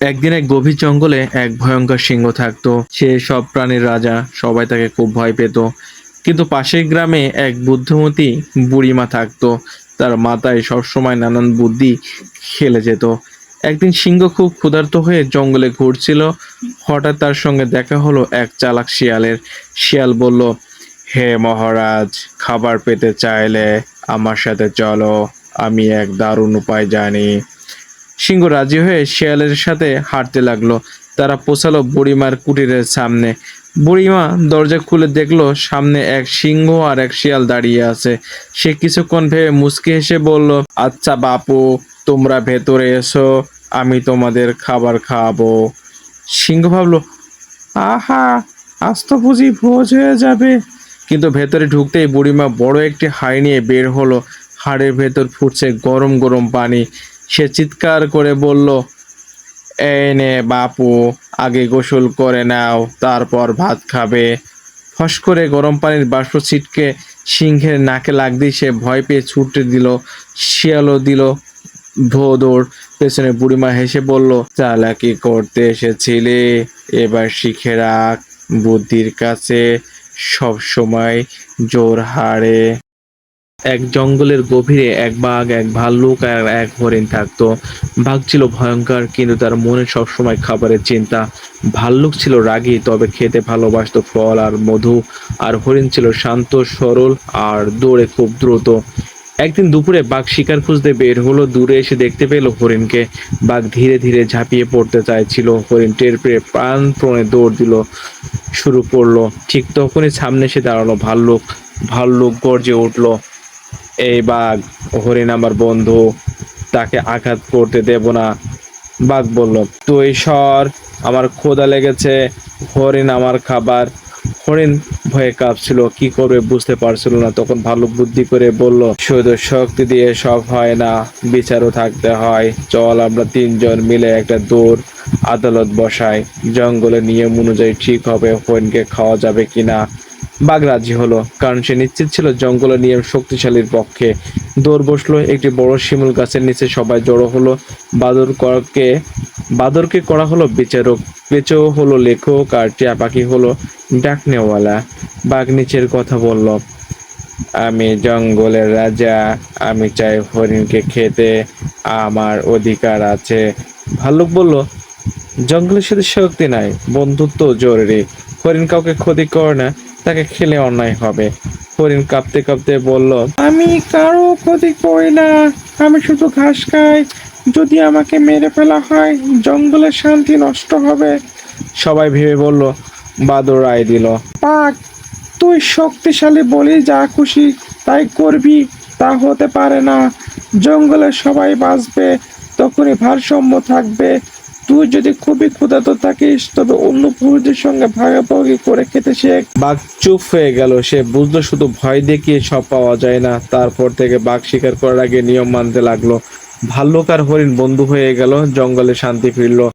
একদিন এক গভীর জঙ্গলে এক ভয়ঙ্কর সিংহ থাকতো। সে সব প্রাণীর রাজা, সবাই তাকে খুব ভয় পেত। কিন্তু পাশের গ্রামে এক বুদ্ধিমতী বুড়িমা থাকতো। তার মাথায় সবসময় নানান বুদ্ধি খেলে যেত। একদিন সিংহ খুব ক্ষুধার্ত হয়ে জঙ্গলে ঘুরছিল। হঠাৎ তার সঙ্গে দেখা হলো এক চালাক শিয়ালের। শিয়াল বলল, হে মহারাজ, খাবার পেতে চাইলে আমার সাথে চলো। আমি এক দারুণ উপায় জানি। সিংহ রাজি হয়ে শিয়ালের সাথে হাঁটতে লাগল। তারা পৌঁছালো বুড়িমার কুটিরের সামনে। বুড়িমা দরজা খুলে দেখল সামনে এক সিংহ আর এক শিয়াল দাঁড়িয়ে আছে। সে কিছুক্ষণ ভেবে মুচকি হেসে বলল আচ্ছা বাপু, তোমরা ভেতরে এসো, আমি তোমাদের খাবার খাওয়াবো সিংহ ভাবলো, আহা, আজ তো বুঝি ভোজ হয়ে যাবে। কিন্তু ভেতরে ঢুকতেই বুড়িমা বড় একটি হাড়ি নিয়ে বের হলো। হাড়ের ভেতর ফুটছে গরম গরম পানি। সে চিৎকার করে বলল, এই নে বাপু, আগে গোসল করে নাও, তারপর ভাত খাবে। ফস করে গরম পানির বাষ্প ছিটকে সিংহের নাকে লাগতেই সে ভয় পেয়ে ছুটে দিল, শিয়ালও দিল ভোদর পেছনে বুড়িমা হেসে বলল, চালাকি করতে এসেছিলে, এবার শিখে রাখ, বুদ্ধির কাছে সব সময় জোর হারে। এক জঙ্গলের গভীরে এক বাঘ, এক ভাল্লুক আর এক হরিণ থাকতো। বাঘ ছিল ভয়ঙ্কর, কিন্তু তার মনে সবসময় খাবারের চিন্তা। ভাল্লুক ছিল রাগী, তবে খেতে ভালোবাসতো ফল আর মধু, আর হরিণ ছিল শান্ত, সরল আর দৌড়ে খুব দ্রুত। একদিন দুপুরে বাঘ শিকার খুঁজতে বের হলো, দূরে এসে দেখতে পেল হরিণকে। বাঘ ধীরে ধীরে ঝাঁপিয়ে পড়তে চাইছিল, হরিণ টের পেয়ে প্রাণপণে দৌড় দিল, শুরু করল। ঠিক তখনই সামনে এসে দাঁড়াল ভাল্লুক। ভাল্লুক গর্জে উঠল এই বাঘ, হরিণ আমার বন্ধু, তাকে আঘাত করতে দেব না। বাঘ বলল, তুই সর, আমার ক্ষুধা লেগেছে, হরিণ আমার খাবার। হরিণ ভয়ে কাঁপছিল, কি করবে বুঝতে পারছিল না। তখন ভালো বুদ্ধি করে বলল, শুধু শক্তি দিয়ে সব হয় না, বিচারও থাকতে হয়। চল, আমরা তিনজন মিলে একটা দৌড় আদালত বসাই। জঙ্গলের নিয়ম অনুযায়ী ঠিক হবে, হরিণকে খাওয়া যাবে কিনা। বাঘ রাজি হলো, কারণ সে নিশ্চিত ছিল জঙ্গলের নিয়ম শক্তিশালীর পক্ষে। দৌড় বসল, একটি বড় শিমুল গাছের নিচে সবাই জড়ো হলো। বাদর করকে, বাদরকে করা হলো বিচারক পেঁচো হলো লেখক আর টিয়া পাখি হলো ডাকনেওয়ালা। বাঘ নিচের কথা বলল, আমি জঙ্গলের রাজা, আমি চাই হরিণকে খেতে, আমার অধিকার আছে। ভাল্লুক বলল, জঙ্গলের সাথে শক্তি নাই, বন্ধুত্ব জরুরি। হরিণ কাউকে ক্ষতি করে না তাকে খেলে অন্যায় হবে। হরিণ কাঁপতে কাঁপতে বলল, আমি কারও ক্ষতি করি না। আমি শুধু ঘাস খাই। যদি আমাকে মেরে ফেলা হয়, জঙ্গলের শান্তি নষ্ট হবে। সবাই ভেবে বলল, বাদর রায় দিল। পাক, তুই শক্তিশালী বলি যা খুশি, তাই করবি, তা হতে পারে না। জঙ্গলে সবাই বাঁচবে, তখনই ভারসাম্য থাকবে। তুই যদি খুবই ক্ষুধাত থাকিস, তবে অন্য পুরুষদের সঙ্গে ভাগাভাগি করে খেতে শেখ বাঘ চুপ হয়ে গেল। সে বুঝলো, শুধু ভয় দেখিয়ে সব পাওয়া যায় না। তারপর থেকে বাঘ শিকার করার আগে নিয়ম মানতে লাগল। ভাল্লুক আর হরিণ বন্ধু হয়ে গেল, জঙ্গলে শান্তি ফিরলো।